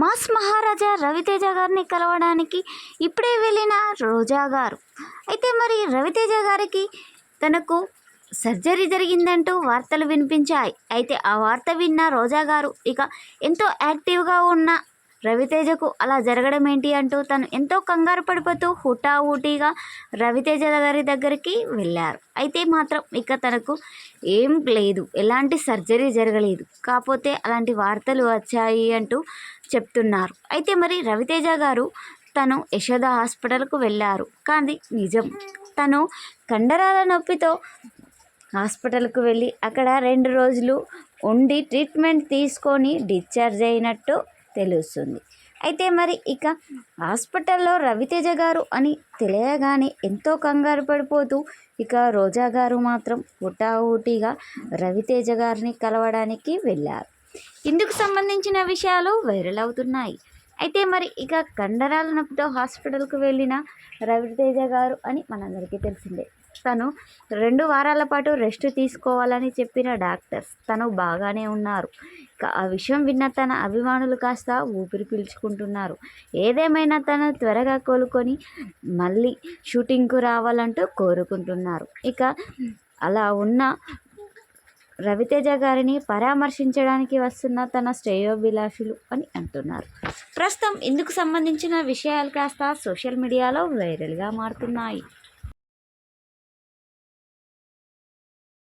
Mass మహారాజా రవితేజ గారిని కలవడానికి ఇప్పుడే వెళ్ళిన రోజా గారు. అయితే మరి రవితేజ గారికి తనకు సర్జరీ జరిగిందంటూ వార్తలు వినిపించాయి. అయితే ఆ వార్త విన్న రోజా గారు ఇక ఎంతో యాక్టివ్గా ఉన్న రవితేజకు అలా జరగడం ఏంటి అంటూ తను ఎంతో కంగారు పడిపోతూ హుటాహుటీగా రవితేజ గారి దగ్గరికి వెళ్ళారు. అయితే మాత్రం ఇక తనకు ఏం లేదు. ఎలాంటి సర్జరీ జరగలేదు. కాకపోతే అలాంటి వార్తలు వచ్చాయి అంటూ చెప్తున్నారు. అయితే మరి రవితేజ గారు తను యశోద హాస్పిటల్కు వెళ్ళారు. కానీ నిజం తను కండరాల నొప్పితో హాస్పిటల్కు వెళ్ళి అక్కడ రెండు రోజులు ఉండి ట్రీట్మెంట్ తీసుకొని డిశ్చార్జ్ అయినట్టు తెలుస్తుంది. అయితే మరి ఇక హాస్పిటల్లో రవితేజ గారు అని తెలియగానే ఎంతో కంగారు పడిపోతూ ఇక రోజా గారు మాత్రం హుటాహుటిగా రవితేజ గారిని కలవడానికి వెళ్ళారు. ఇందుకు సంబంధించిన విషయాలు వైరల్ అవుతున్నాయి. అయితే మరి ఇక కండరాల నొప్పితో హాస్పిటల్కు వెళ్ళిన రవితేజ గారు అని మనందరికీ తెలిసిందే. తను రెండు వారాల పాటు రెస్ట్ తీసుకోవాలని చెప్పిన డాక్టర్స్ తను బాగానే ఉన్నారు. ఇక ఆ విషయం విన్న తన అభిమానులు కాస్త ఊపిరి పీల్చుకుంటున్నారు. ఏదేమైనా తను త్వరగా కోలుకొని మళ్ళీ షూటింగ్కు రావాలంటూ కోరుకుంటున్నారు. ఇక అలా ఉన్న రవితేజ గారిని పరామర్శించడానికి వస్తున్న తన శ్రేయోభిలాషులు అని అంటున్నారు. ప్రస్తుతం ఇందుకు సంబంధించిన విషయాలు కాస్త సోషల్ మీడియాలో వైరల్గా మారుతున్నాయి.